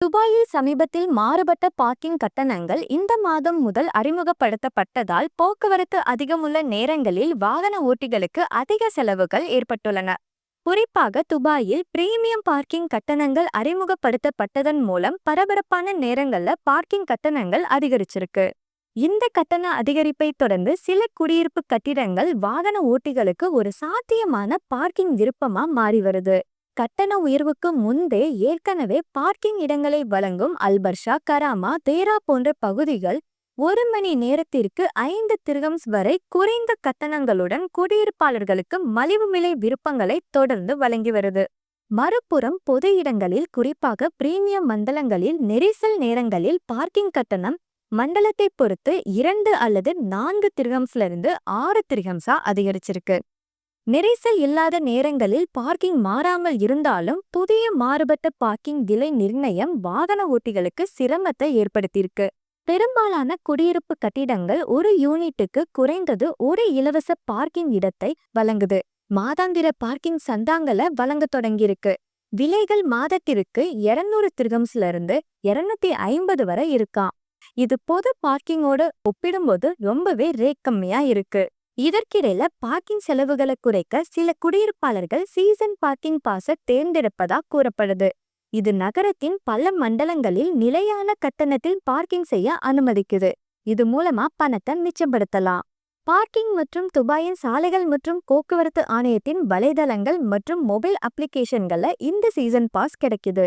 துபாயில் சமீபத்தில் மாறுபட்ட பார்க்கிங் கட்டணங்கள் இந்த மாதம் முதல் அறிமுகப்படுத்தப்பட்டதால் போக்குவரத்து அதிகமுள்ள நேரங்களில் வாகன ஓட்டிகளுக்கு அதிக செலவுகள் ஏற்பட்டுள்ளன. குறிப்பாக துபாயில் பிரீமியம் பார்க்கிங் கட்டணங்கள் அறிமுகப்படுத்தப்பட்டதன் மூலம் பரபரப்பான நேரங்கள்ல பார்க்கிங் கட்டணங்கள் அதிகரிச்சிருக்கு. இந்த கட்டண அதிகரிப்பை தொடர்ந்து சில குடியிருப்பு கட்டிடங்கள் வாகன ஓட்டிகளுக்கு ஒரு சாத்தியமான பார்க்கிங் விருப்பமா மாறி வருது. கட்டண உயர்வுக்கு முன்பே ஏற்கனவே பார்க்கிங் இடங்களை வழங்கும் அல்பர்ஷா கராமா தேரா போன்ற பகுதிகள் ஒரு மணி நேரத்திற்கு ஐந்து திருகம்ஸ் வரை குறைந்த கட்டணங்களுடன் குடியிருப்பாளர்களுக்கு மலிவு விலை விருப்பங்களை தொடர்ந்து வழங்கி வருது. மறுபுறம் பொது இடங்களில் குறிப்பாக பிரீமியம் மண்டலங்களில் நெரிசல் நேரங்களில் பார்க்கிங் கட்டணம் மண்டலத்தை பொறுத்து இரண்டு அல்லது நான்கு திர்கம்ஸ்ல இருந்து ஆறு திருகம்ஸா அதிகரிச்சிருக்கு. நெரிசல் இல்லாத நேரங்களில் பார்க்கிங் மாறாமல் இருந்தாலும் புதிய மாறுபட்ட பார்க்கிங் விலை நிர்ணயம் வாகன ஓட்டிகளுக்கு சிரமத்தை ஏற்படுத்தியிருக்கு. பெரும்பாலான குடியிருப்பு கட்டிடங்கள் ஒரு யூனிட்டுக்கு குறைந்தது ஒரு இலவச பார்க்கிங் இடத்தை வழங்குது. மாதாந்திர பார்க்கிங் சந்தாங்களை வழங்க தொடங்கியிருக்கு. விலைகள் மாதத்திற்கு இருநூறு திருகம்ஸ்ல இருந்து இருநூத்தி ஐம்பது வரை இருக்காம். இது பொது பார்க்கிங்கோட ஒப்பிடும்போது ரொம்பவே ரேட் கம்மியா இருக்கு. இதற்கிடையில பார்க்கிங் செலவுகளை குறைக்க சில குடியிருப்பாளர்கள் சீசன் பார்க்கிங் பாஸ தேர்ந்தெடுப்பதா கூறப்படுது. இது நகரத்தின் பல மண்டலங்களில் நிலையான கட்டணத்தில் பார்க்கிங் செய்ய அனுமதிக்குது. இது மூலமா பணத்தை மிச்சப்படுத்தலாம். பார்க்கிங் மற்றும் துபாயின் சாலைகள் மற்றும் போக்குவரத்து ஆணையத்தின் வலைதளங்கள் மற்றும் மொபைல் அப்ளிகேஷன்கள்ல இந்த சீசன் பாஸ் கிடைக்குது.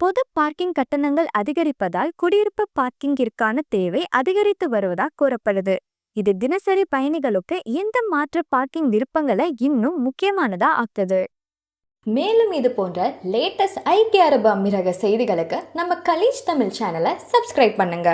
பொது பார்க்கிங் கட்டணங்கள் அதிகரிப்பதால் குடியிருப்பு பார்க்கிங்கிற்கான தேவை அதிகரித்து வருவதா கூறப்படுது. இது தினசரி பயணிகளுக்கு எந்த மாற்று பார்க்கிங் விருப்பங்களை இன்னும் முக்கியமானதா ஆக்குது? மேலும் இது போன்ற லேட்டஸ்ட் ஐக்கிய அரபு அமீரக செய்திகளுக்கு நம்ம கலீஜ் தமிழ் சேனலை சப்ஸ்கிரைப் பண்ணுங்க.